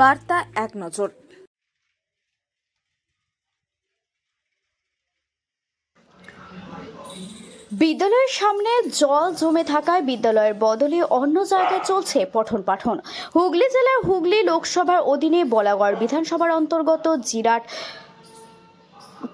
বার্তা এক নজর। বিদ্যালয়ের সামনে জল জমে থাকায় বিদ্যালয়ের বদলে অন্য জায়গায় চলছে পঠন পাঠন। হুগলি জেলার হুগলি লোকসভার অধীনে বলাগড় বিধানসভার অন্তর্গত জিরাট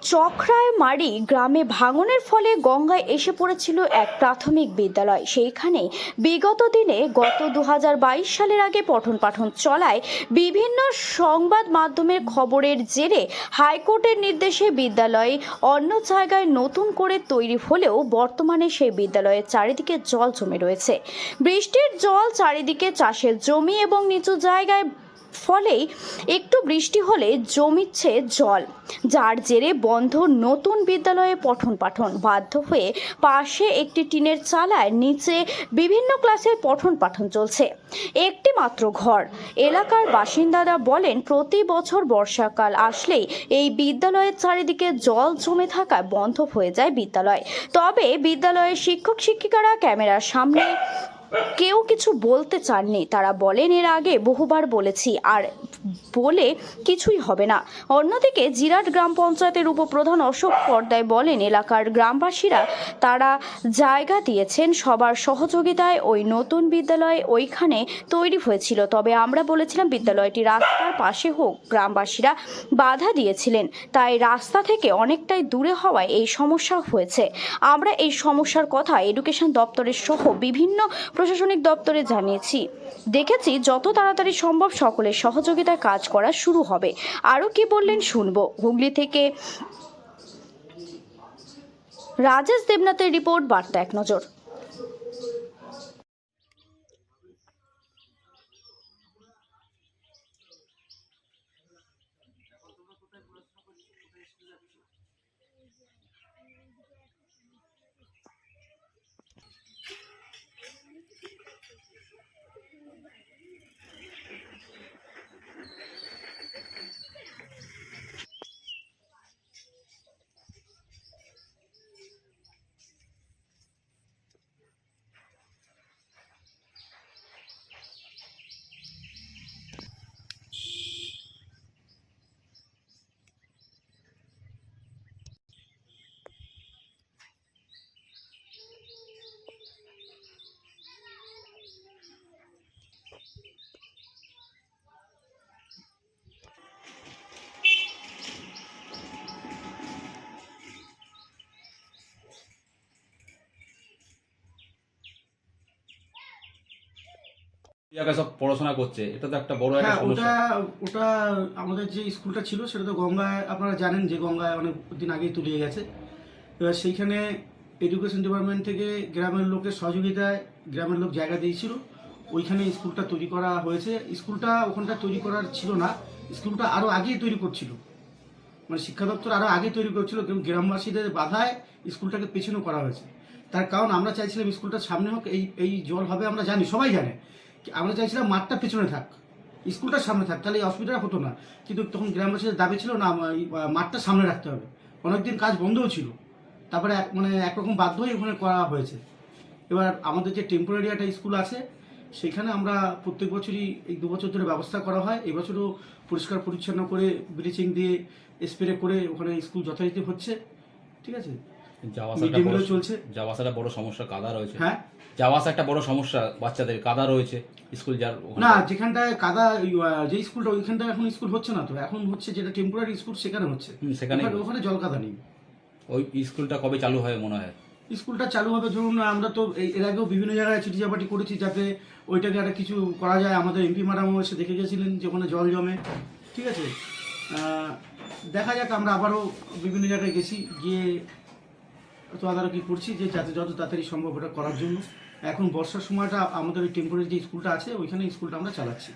চক্রায় মারি গ্রামে ভাঙনের ফলে গঙ্গায় এসে পড়েছিল এক প্রাথমিক বিদ্যালয়। সেইখানে বিগত দিনে গত দু হাজার বাইশ সালের আগে পঠন পাঠন চলায় বিভিন্ন সংবাদ মাধ্যমের খবরের জেরে হাইকোর্টের নির্দেশে বিদ্যালয় অন্য জায়গায় নতুন করে তৈরি হলেও বর্তমানে সেই বিদ্যালয়ের চারিদিকে জল জমে রয়েছে। বৃষ্টির জল চারিদিকে চাষের জমি এবং নিচু জায়গায় ফলেই একটু বৃষ্টি হলে জমিচ্ছে জল, যার জেরে বন্ধ নতুন বিদ্যালয়ে পঠন পাঠন বাধ্য হয়ে পাশে একটি টিনের চালায় নিচে বিভিন্ন ক্লাসের পঠন পাঠন চলছে। একটি মাত্র ঘর। এলাকার বাসিন্দারা বলেন, প্রতি বছর বর্ষাকাল আসলেই এই বিদ্যালয়ের চারিদিকে জল জমে থাকায় বন্ধ হয়ে যায় বিদ্যালয়। তবে বিদ্যালয়ের শিক্ষক শিক্ষিকারা ক্যামেরার সামনে কেউ কিছু বলতে চাননি। তারা বলেন, এর আগে বহুবার বলেছি, আর বলে কিছুই হবে না। অন্যদিকে জিরাট গ্রাম পঞ্চায়েতের উপপ্রধান অশোক পর্দায় বলেন, এলাকার গ্রামবাসীরা তারা জায়গা দিয়েছেন, সবার সহযোগিতায় ওই নতুন বিদ্যালয় ওইখানে তৈরি হয়েছিল। তবে আমরা বলেছিলাম, বিদ্যালয়টি রাস্তার পাশে হোক, গ্রামবাসীরা বাধা দিয়েছিলেন। তাই রাস্তা থেকে অনেকটাই দূরে হওয়ায় এই সমস্যা হয়েছে। আমরা এই সমস্যার কথা এডুকেশন দপ্তরের সহ বিভিন্ন প্রশাসনিক দপ্তরে জানিয়েছি। দেখেছি যত তাড়াতাড়ি সম্ভব সকলের সহযোগিতায় কাজ করা শুরু হবে। আরও কি বললেন শুনব। হুগলি থেকে রাজেশ দেবনাথের রিপোর্ট, বার্তা এক নজর। জায়গায় সব পড়াশোনা করছে এটা তো একটা বড় একটা হ্যাঁ সমস্যা। ওটা ওটা আমাদের যে স্কুলটা ছিল সেটা তো গঙ্গায় আপনারা জানেন যে গঙ্গায় অনেক দিন আগেই তলিয়ে গেছে। এবার সেইখানে এডুকেশন ডিপার্টমেন্ট থেকে গ্রামের লোকের সহযোগিতায় গ্রামের লোক জায়গা দিয়েছিল। ওইখানে স্কুলটা তৈরি করা হয়েছে। স্কুলটা ওখানটা তৈরি করার ছিল না স্কুলটা আরও আগেই তৈরি করছিল। মানে শিক্ষা দপ্তর আরও আগে তৈরি করছিল কিন্তু গ্রামবাসীদের বাধায় স্কুলটাকে পেছনে করা হয়েছে। তার কারণ আমরা চাইছিলাম স্কুলটার সামনে হোক এই এই জল হবে আমরা জানি সবাই জানে। আমরা চাইছিলাম মাঠটা পেছনে থাক, স্কুলটা সামনে থাক, তাহলে এই অসুবিধা হতো না। কিন্তু তখন গ্রামবাসীদের দাবি ছিল, না মাঠটা সামনে রাখতে হবে। অনেকদিন কাজ বন্ধও ছিল। তারপরে এক মানে একরকম বাধ্য হয়ে ওখানে করা হয়েছে। এবার আমাদের যে টেম্পোরারি একটা স্কুল আছে, সেখানে আমরা প্রত্যেক বছরই এই দু বছর ধরে ব্যবস্থা করা হয়। এবছরও পরিষ্কার পরিচ্ছন্ন করে, ব্লিচিং দিয়ে, স্প্রে করে ওখানে স্কুল যথারীতি হচ্ছে। ঠিক আছে? যাওয়া আসাটা বড় চলছে। যাওয়া আসাটা বড় সমস্যা কাদা রয়েছে। হ্যাঁ। যাওয়া আসা একটা বড় সমস্যা বাচ্চাদের কাদা রয়েছে স্কুল যার না যেখানটায় কাদা যে স্কুলটা ওইখানটায় এখন স্কুল হচ্ছে না তো। এখন হচ্ছে যেটা টেম্পোরারি স্কুল সেখানে হচ্ছে। সেখানে ওখানে- জল কাদা নেই। ওই স্কুলটা কবে চালু হয় মনে হয়? স্কুলটা চালু হবে ধরুন আমরা তো এর আগেও বিভিন্ন জায়গায় চিঠি চাপাটি করেছি যাতে ওইটাকে একটা কিছু করা যায়। আমাদের এমপি ম্যাডামও এসে দেখে গেছিলেন যে ওখানে জল জমে। ঠিক আছে? দেখা যাক আমরা আবারও বিভিন্ন জায়গায় গেছি। গিয়ে তদারকি করছি যে যাতে যত তাড়াতাড়ি সম্ভব ওটা করার জন্য। এখন বর্ষার সময়টা আমাদের ওই টেম্পোরারি যে স্কুলটা আছে ওইখানে স্কুলটা আমরা চালাচ্ছি।